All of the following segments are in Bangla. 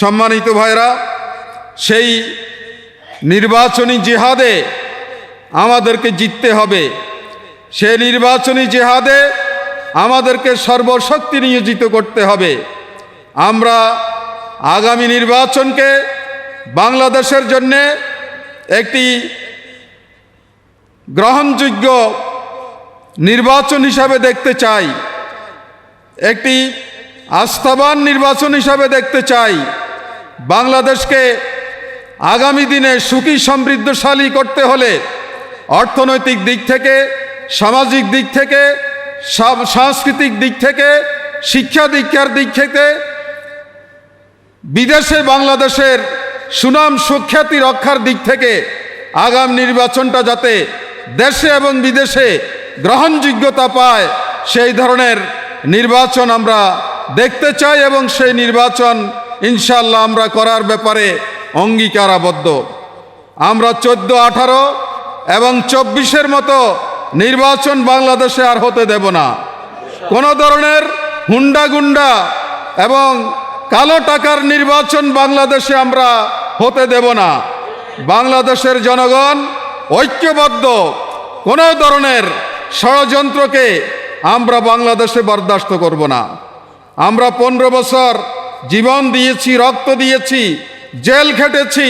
সম্মানিত ভাইরা, সেই নির্বাচনী জেহাদে আমাদেরকে জিততে হবে। সে নির্বাচনী জেহাদে আমাদেরকে সর্বশক্তি নিয়োজিত করতে হবে। আমরা আগামী নির্বাচনকে বাংলাদেশের জন্যে একটি গ্রহণযোগ্য নির্বাচন হিসাবে দেখতে চাই। একটি আস্থাবান নির্বাচন হিসাবে দেখতে চাই। বাংলাদেশকে আগামী দিনে সুখী, সমৃদ্ধশালী করতে হলে অর্থনৈতিক দিক থেকে, সামাজিক দিক থেকে সাংস্কৃতিক দিক থেকে, শিক্ষা দীক্ষার দিক থেকে বিদেশে বাংলাদেশের সুনাম সুখ্যাতি রক্ষার দিক থেকে আগাম নির্বাচনটা যাতে দেশে এবং বিদেশে গ্রহণযোগ্যতা পায়, সেই ধরনের নির্বাচন আমরা দেখতে চাই এবং সেই নির্বাচন ইনশাল্লাহ আমরা করার ব্যাপারে অঙ্গীকারাবদ্ধ। আমরা চোদ্দ, আঠারো এবং চব্বিশের মতো নির্বাচন বাংলাদেশে আর হতে দেব না। কোনো ধরনের হুন্ডা গুন্ডা এবং কালো টাকার নির্বাচন বাংলাদেশে আমরা হতে দেব না। বাংলাদেশের জনগণ ঐক্যবদ্ধ, কোনো ধরনের ষড়যন্ত্রকে আমরা বাংলাদেশে বরদাস্ত করব না। আমরা পনেরো বছর জীবন দিয়েছি, রক্ত দিয়েছি, জেল খেটেছি,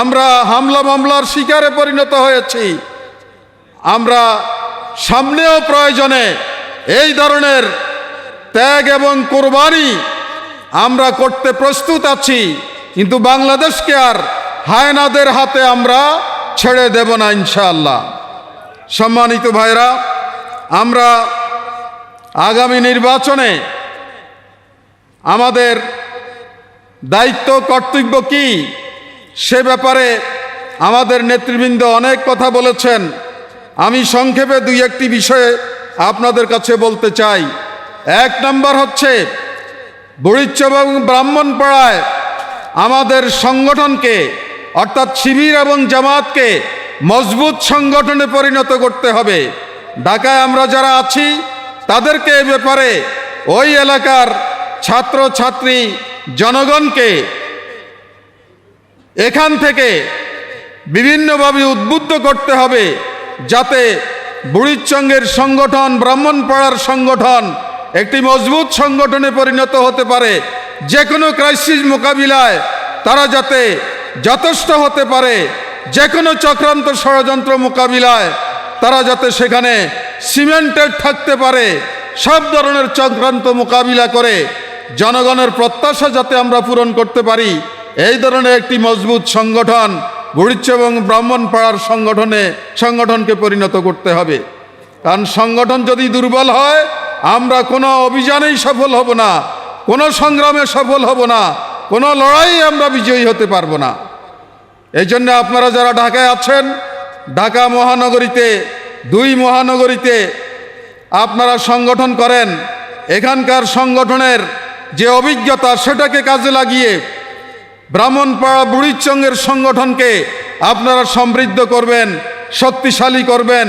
আমরা হামলা মামলার শিকারে পরিণত হয়েছি। আমরা সামনেও প্রয়োজনে এই ধরনের ত্যাগ এবং কোরবানি আমরা করতে প্রস্তুত আছি, কিন্তু বাংলাদেশকে আর হায়নাদের হাতে আমরা ছেড়ে দেব না ইনশাআল্লাহ। সম্মানিত ভাইরা, আমরা আগামী নির্বাচনে আমাদের দায়িত্ব, কর্তব্য কি? সে ব্যাপারে আমাদের নেতৃবৃন্দ অনেক কথা বলেছেন। আমি সংক্ষেপে দুই একটি বিষয়ে আপনাদের কাছে বলতে চাই। এক নম্বর হচ্ছে বরিচ্চ এবং ব্রাহ্মণপাড়ায় আমাদের সংগঠনকে, অর্থাৎ শিবির এবং জামাতকে মজবুত সংগঠনে পরিণত করতে হবে। ঢাকায় আমরা যারা আছি, তাদেরকে এ ব্যাপারে ওই এলাকার ছাত্র ছাত্রী জনগণকে এখান থেকে বিভিন্নভাবে উদ্বুদ্ধ করতে হবে যাতে বুড়িচঙ্গের সংগঠন, ব্রাহ্মণপাড়ার সংগঠন একটি মজবুত সংগঠনে পরিণত হতে পারে। যে কোনো ক্রাইসিস মোকাবিলায় তারা যাতে যথেষ্ট হতে পারে। যে কোনো চক্রান্ত ষড়যন্ত্র মোকাবিলায় তারা যাতে সেখানে সিমেন্টেড থাকতে পারে। সব ধরনের চক্রান্ত মোকাবিলা করে জনগণের প্রত্যাশা যাতে আমরা পূরণ করতে পারি, এই ধরনের একটি মজবুত সংগঠন বুড়িচ্ছ এবং ব্রাহ্মণপাড়ার সংগঠনে, সংগঠনকে পরিণত করতে হবে। কারণ সংগঠন যদি দুর্বল হয়, আমরা কোনো অভিযানেই সফল হব না, কোনো সংগ্রামে সফল হব না, কোনো লড়াই আমরা বিজয়ী হতে পারব না। এই জন্য আপনারা যারা ঢাকায় আছেন, ঢাকা মহানগরীতে, দুই মহানগরীতে আপনারা সংগঠন করেন। এখানকার সংগঠনের যে অভিজ্ঞতা সেটাকে কাজে লাগিয়ে ব্রাহ্মণপাড়া বুড়িচঙ্গের সংগঠনকে আপনারা সমৃদ্ধ করবেন, শক্তিশালী করবেন,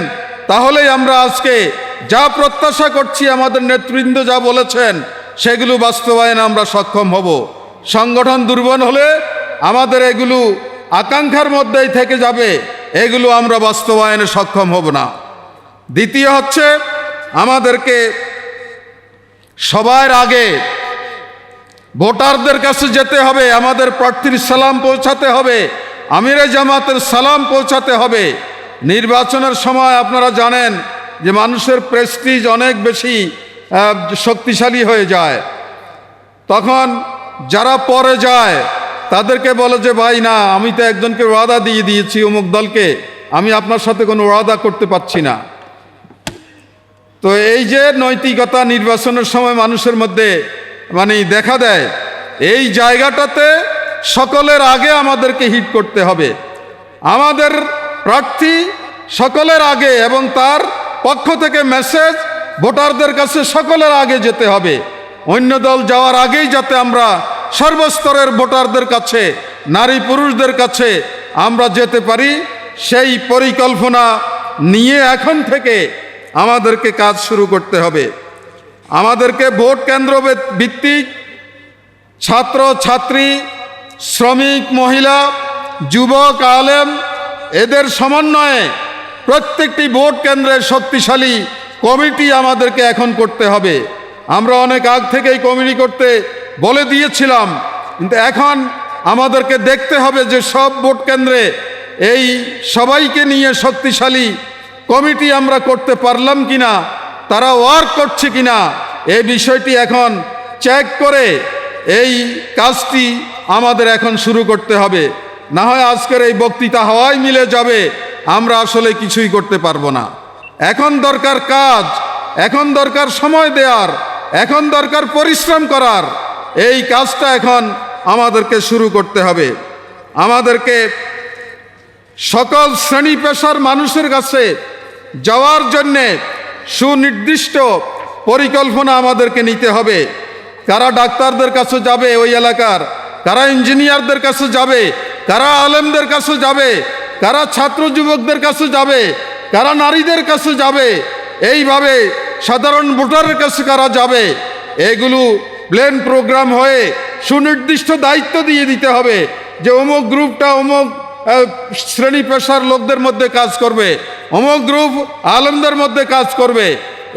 তাহলেই আমরা আজকে যা প্রত্যাশা করছি আমাদের নেতৃবৃন্দ যা বলেছেন, সেগুলো বাস্তবায়নে আমরা সক্ষম হব। সংগঠন দুর্বল হলে আমাদের এগুলো আকাঙ্ক্ষার মধ্যেই থেকে যাবে, এগুলো আমরা বাস্তবায়নে সক্ষম হব না। দ্বিতীয় হচ্ছে, আমাদেরকে সবার আগে ভোটারদের কাছে যেতে হবে, আমাদের প্রার্থীর সালাম পৌঁছাতে হবে, আমিরে জামাতের সালাম পৌঁছাতে হবে। নির্বাচনের সময় আপনারা জানেন যে মানুষের প্রেস্টিজ অনেক বেশি শক্তিশালী হয়ে যায়। তখন যারা পরে যায়, তাদেরকে বলে যে, ভাই, না, আমি তো একজনকে ওয়াদা দিয়ে দিয়েছি অমুক দলকে, আমি আপনার সাথে কোনো ওয়াদা করতে পারছি না। তো এই যে নৈতিকতা নির্বাচনের সময় মানুষের মধ্যে মানে দেখা দেয়। এই জায়গাটাতে সকলের আগে আমাদেরকে হিট করতে হবে। আমাদের প্রার্থী সকলের আগে এবং তার পক্ষ থেকে মেসেজ ভোটারদের কাছে সকলের আগে যেতে হবে। অন্য দল যাওয়ার আগেই যাতে আমরা সর্বস্তরের ভোটারদের কাছে, নারী পুরুষদের কাছে আমরা যেতে পারি, সেই পরিকল্পনা নিয়ে এখন থেকে আমাদেরকে কাজ শুরু করতে হবে। আমাদেরকে ভোট কেন্দ্র ভিত্তিক ছাত্র, ছাত্রী, শ্রমিক, মহিলা, যুবক, আলেম, এদের সমন্বয়ে প্রত্যেকটি ভোট কেন্দ্রের শক্তিশালী কমিটি আমাদেরকে এখন করতে হবে। আমরা অনেক আগ থেকেই কমিটি করতে বলে দিয়েছিলাম, কিন্তু এখন আমাদেরকে দেখতে হবে যে সব ভোট কেন্দ্রে এই সবাইকে নিয়ে শক্তিশালী কমিটি আমরা করতে পারলাম কিনা। তারা ওয়ার্ক করছে কিনা এই বিষয়টি এখন চেক করে এই কাজটি আমাদের এখন শুরু করতে হবে। না হয় আজকের এই বক্তৃতা হওয়াই মিলে যাবে, আমরা আসলে কিছুই করতে পারব না। এখন দরকার কাজ, এখন দরকার সময় দেওয়ার এখন দরকার পরিশ্রম করার। এই কাজটা এখন আমাদেরকে শুরু করতে হবে। আমাদেরকে সকল শ্রেণি পেশার মানুষের কাছে যাওয়ার জন্যে সুনির্দিষ্ট পরিকল্পনা আমাদেরকে নিতে হবে। কারা ডাক্তারদের কাছে যাবে ওই এলাকার? কারা ইঞ্জিনিয়ারদের কাছে যাবে? কারা আলেমদের কাছে যাবে? কারা ছাত্র যুবকদের কাছে যাবে? কারা নারীদের কাছে যাবে? এইভাবে সাধারণ ভোটারের কাছে কারা যাবে? এগুলো প্লেন প্রোগ্রাম হয়ে সুনির্দিষ্ট দায়িত্ব দিয়ে দিতে হবে যে অমুক গ্রুপটা অমুক শ্রেণি পেশার লোকদের মধ্যে কাজ করবে, অমুক গ্রুপ আলমদের মধ্যে কাজ করবে।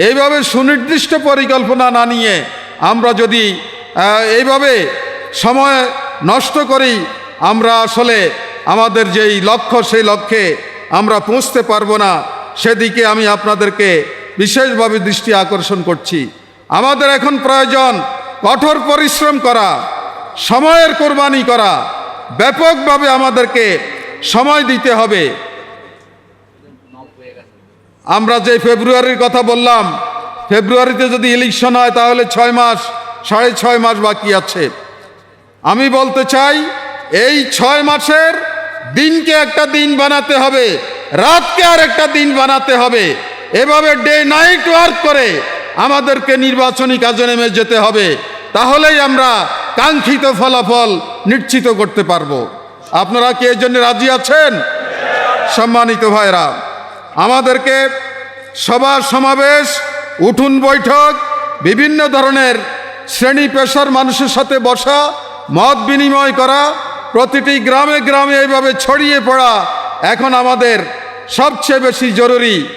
এইভাবে সুনির্দিষ্ট পরিকল্পনা না নিয়ে আমরা যদি এইভাবে সময় নষ্ট করি, আমরা আসলে আমাদের যেই লক্ষ্য, সেই লক্ষ্যে আমরা পৌঁছতে পারব না। সেদিকে আমি আপনাদেরকে বিশেষভাবে দৃষ্টি আকর্ষণ করছি। আমাদের এখন প্রয়োজন কঠোর পরিশ্রম করা, সময়ের কোরবানি করা, ব্যাপকভাবে আমাদেরকে সময় দিতে হবে। আমরা যে ফেব্রুয়ারির কথা বললাম, ফেব্রুয়ারিতে যদি ইলেকশন হয় তাহলে ছয় মাস, সাড়ে ছয় মাস বাকি আছে। আমি বলতে চাই, এই ছয় মাসের দিনকে একটা দিন বানাতে হবে, রাতকে আর একটা দিন বানাতে হবে। এভাবে ডে নাইট ওয়ার্ক করে আমাদেরকে নির্বাচনী কাজে নেমে যেতে হবে। তাহলেই আমরা কাঙ্ক্ষিত ফলাফল নিশ্চিত করতে পারব। আপনারা কি এর জন্য রাজি আছেন? সম্মানিত ভাইরা, আমাদেরকে সভা সমাবেশ, উঠুন বৈঠক, বিভিন্ন ধরনের শ্রেণি পেশার মানুষের সাথে বসা, মত বিনিময় করা, প্রতিটি গ্রামে গ্রামে এইভাবে ছড়িয়ে পড়া এখন আমাদের সবচেয়ে বেশি জরুরি।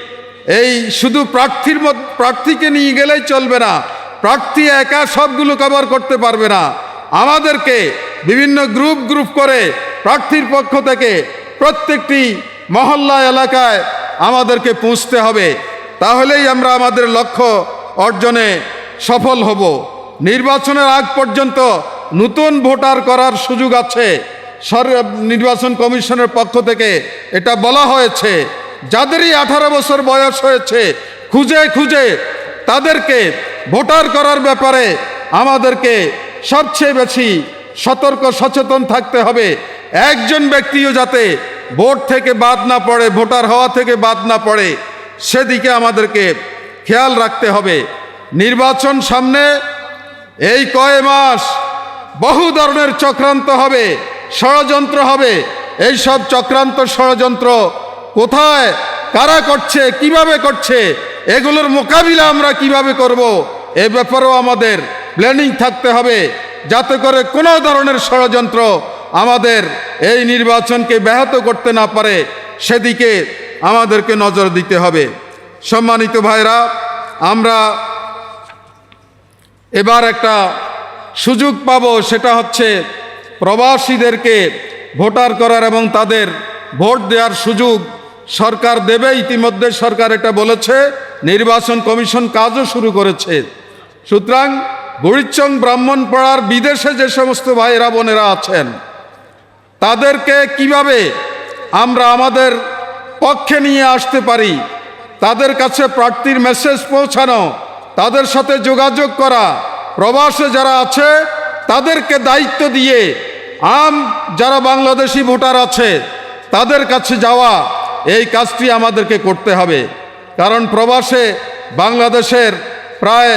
এই শুধু প্রার্থীর মত- প্রার্থীকে নিয়ে গেলেই চলবে না, প্রার্থী একা সবগুলো কভার করতে পারবে না। আমাদেরকে বিভিন্ন গ্রুপ গ্রুপ করে প্রার্থীর পক্ষ থেকে প্রত্যেকটি মহল্লা এলাকায় আমাদেরকে পৌঁছতে হবে। তাহলেই আমরা আমাদের লক্ষ্য অর্জনে সফল হব। নির্বাচনের আগ পর্যন্ত নতুন ভোটার করার সুযোগ আছে। নির্বাচন কমিশনের পক্ষ থেকে এটা বলা হয়েছে। যাদেরই আঠারো বছর বয়স হয়েছে, খুঁজে খুঁজে তাদেরকে ভোটার করার ব্যাপারে আমাদেরকে সবচেয়ে বেশি সতর্ক, সচেতন থাকতে হবে। একজন ব্যক্তিও যাতে ভোট থেকে বাদ না পড়ে, ভোটার হওয়া থেকে বাদ না পড়ে, সেদিকে আমাদেরকে খেয়াল রাখতে হবে। নির্বাচন সামনে এই কয় মাস বহু ধরনের চক্রান্ত হবে, ষড়যন্ত্র হবে। এই সব চক্রান্ত ষড়যন্ত্র কোথায়, কারা করছে, কীভাবে করছে, এগুলোর মোকাবিলা আমরা কীভাবে করব, এ ব্যাপারেও আমাদের প্ল্যানিং থাকতে হবে। যাতে করে কোনো ধরনের ষড়যন্ত্র আমাদের এই নির্বাচনকে ব্যাহত করতে না পারে, সেদিকে আমাদেরকে নজর দিতে হবে। সম্মানিত ভাইরা, আমরা এবার একটা সুযোগ পাব, সেটা হচ্ছে প্রবাসীদেরকে ভোটার করার এবং তাদের ভোট দেওয়ার সুযোগ সরকার দেবে। ইতিমধ্যে সরকার এটা বলেছে, নির্বাচন কমিশন কাজও শুরু করেছে। সুতরাং বুড়িচং ব্রাহ্মণপাড়ার বিদেশে যে সমস্ত ভাইয়েরা, বোনেরা আছেন তাদেরকে কীভাবে আমরা আমাদের পক্ষে নিয়ে আসতে পারি, তাদের কাছে প্রার্থীর মেসেজ পৌঁছানো, তাদের সাথে যোগাযোগ করা, প্রবাসে যারা আছে, তাদেরকে দায়িত্ব দিয়ে আম যারা বাংলাদেশি ভোটার আছে, তাদের কাছে যাওয়া, এই কাজটি আমাদেরকে করতে হবে। কারণ প্রবাসে বাংলাদেশের প্রায়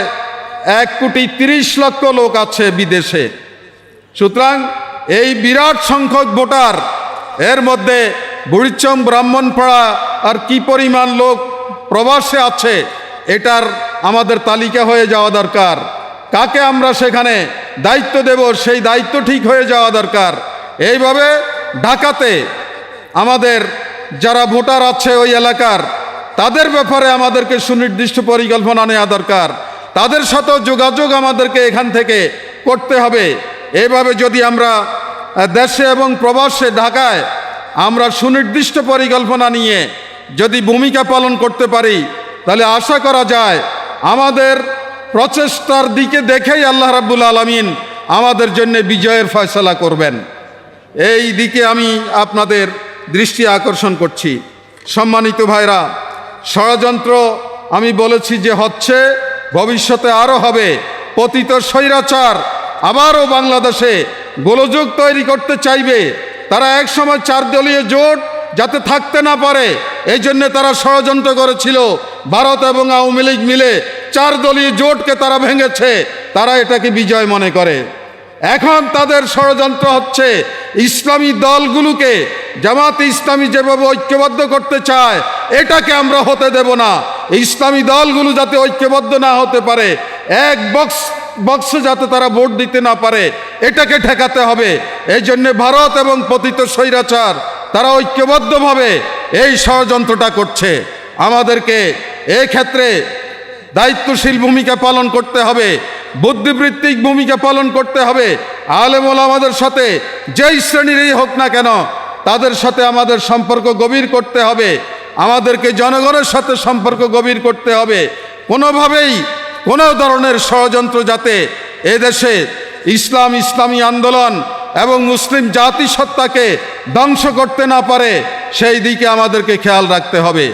এক কোটি তিরিশ লক্ষ লোক আছে বিদেশে। সুতরাং এই বিরাট সংখ্যক ভোটার, এর মধ্যে বুড়িচম ব্রাহ্মণপাড়া আর কি পরিমাণ লোক প্রবাসে আছে, এটার আমাদের তালিকা হয়ে যাওয়া দরকার। কাকে আমরা সেখানে দায়িত্ব দেব, সেই দায়িত্ব ঠিক হয়ে যাওয়া দরকার। এইভাবে ঢাকাতে আমাদের যারা ভোটার আছে ওই এলাকার, তাদের ব্যাপারে আমাদেরকে সুনির্দিষ্ট পরিকল্পনা নেওয়া দরকার। তাদের সাথেও যোগাযোগ আমাদেরকে এখান থেকে করতে হবে। এভাবে যদি আমরা দেশে এবং প্রবাসে ঢাকায় আমরা সুনির্দিষ্ট পরিকল্পনা নিয়ে যদি ভূমিকা পালন করতে পারি, তাহলে আশা করা যায় আমাদের প্রচেষ্টার দিকে দেখেই আল্লাহ রাব্বুল আলমিন আমাদের জন্য বিজয়ের ফয়সলা করবেন। এই দিকে আমি আপনাদের দৃষ্টি আকর্ষণ করছি। সম্মানিত ভাইরা, ষড়যন্ত্র আমি বলেছি যে হচ্ছে, ভবিষ্যতে আরও হবে, পতিত স্বৈরাচার আবারও বাংলাদেশে গোলযোগ তৈরি করতে চাইবে। তারা একসময় চার দলীয় জোট যাতে থাকতে না পারে, এই জন্য তারা ষড়যন্ত্র করেছিল। ভারত এবং আওয়ামী লীগ মিলে চার দলীয় জোটকে তারা ভেঙেছে। তারা এটাকে বিজয় মনে করে। এখন তাদের ষড়যন্ত্র হচ্ছে ইসলামী দলগুলোকে, জামাত ইসলামী যেভাবে ঐক্যবদ্ধ করতে চায়, এটাকে আমরা হতে দেব না। ইসলামী দলগুলো যাতে ঐক্যবদ্ধ না হতে পারে, এক বক্স বক্সে যাতে তারা ভোট দিতে না পারে, এটাকে ঠেকাতে হবে। এই জন্যে ভারত এবং পতিত স্বৈরাচার, তারা ঐক্যবদ্ধভাবে এই ষড়যন্ত্রটা করছে। আমাদেরকে ক্ষেত্রে দায়িত্বশীল ভূমিকা পালন করতে হবে, বুদ্ধিবৃত্তিক ভূমিকা পালন করতে হবে। আলেমল আমাদের সাথে, যেই শ্রেণীরই হোক না কেন, তাদের সাথে আমাদের সম্পর্ক গভীর করতে হবে। আমাদেরকে জনগণের সাথে সম্পর্ক গভীর করতে হবে। কোনোভাবেই কোনো ধরনের ষড়যন্ত্র যাতে এদেশে ইসলাম, ইসলামী আন্দোলন এবং মুসলিম জাতিসত্তাকে ধ্বংস করতে না পারে, সেই দিকে আমাদেরকে খেয়াল রাখতে হবে।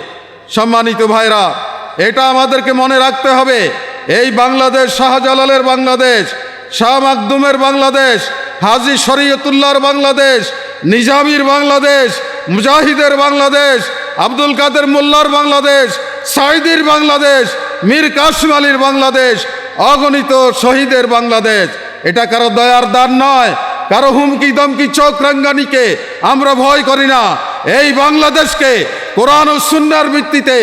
সম্মানিত ভাইরা, এটা আমাদেরকে মনে রাখতে হবে, এই বাংলাদেশ, শাহজালালের বাংলাদেশ, শাহ মাকদুমের বাংলাদেশ, হাজি শরীয়তুল্লাহর বাংলাদেশ, নিজামির বাংলাদেশ, মুজাহিদের বাংলাদেশ, আব্দুল কাদের মোল্লার বাংলাদেশ সাইদির বাংলাদেশ মীর কাসিম আলীর বাংলাদেশ, অগণিত শহীদের বাংলাদেশ। এটা কারও দয়ার দান নয়, কারও হুমকি দমকি চোখ রাঙ্গানিকে আমরা ভয় করি না। এই বাংলাদেশকে কোরআন ও সুন্নার ভিত্তিতে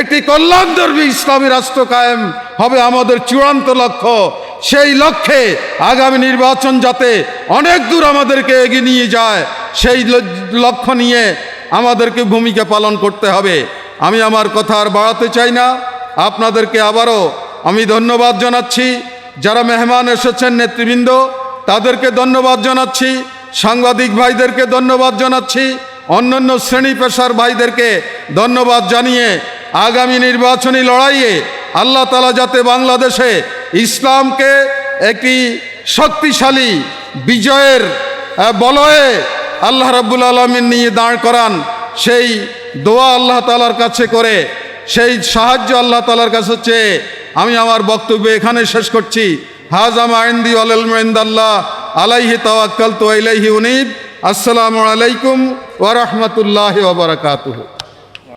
একটি কল্যাণধর্মী ইসলামী রাষ্ট্র কায়েম হবে আমাদের চূড়ান্ত লক্ষ্য। সেই লক্ষ্যে আগামী নির্বাচন যাতে অনেক দূর আমাদেরকে এগিয়ে নিয়ে যায়, সেই লক্ষ্য নিয়ে আমাদেরকে ভূমিকা পালন করতে হবে। আমি আমার কথা আর বাড়াতে চাই না। আপনাদেরকে আবারও আমি ধন্যবাদ জানাচ্ছি। যারা মেহমান এসেছেন নেতৃবৃন্দ, তাদেরকে ধন্যবাদ জানাচ্ছি। সাংবাদিক ভাইদেরকে ধন্যবাদ জানাচ্ছি। অন্যান্য শ্রেণি পেশার ভাইদেরকে ধন্যবাদ জানিয়ে আগামী নির্বাচনী লড়াইয়ে আল্লাহ তালা যাতে বাংলাদেশে ইসলামকে একটি শক্তিশালী বিজয়ের বলয়ে আল্লাহ রাব্বুল আলমিন নিয়ে দাঁড় করান, সেই দোয়া আল্লাহ তালার কাছে করে সেই সাহায্য আল্লাহ তালার কাছে চেয়ে আমি আমার বক্তব্য এখানে শেষ করছি। হাজাম আইন্দি আল্লাহ আলাইহি তাওয়াক্কাল তো আলাইহি উনিদ আসসালামু আলাইকুম ওরহমতুল্লাহ ববরকাত ওয়া বারাকাতুহু।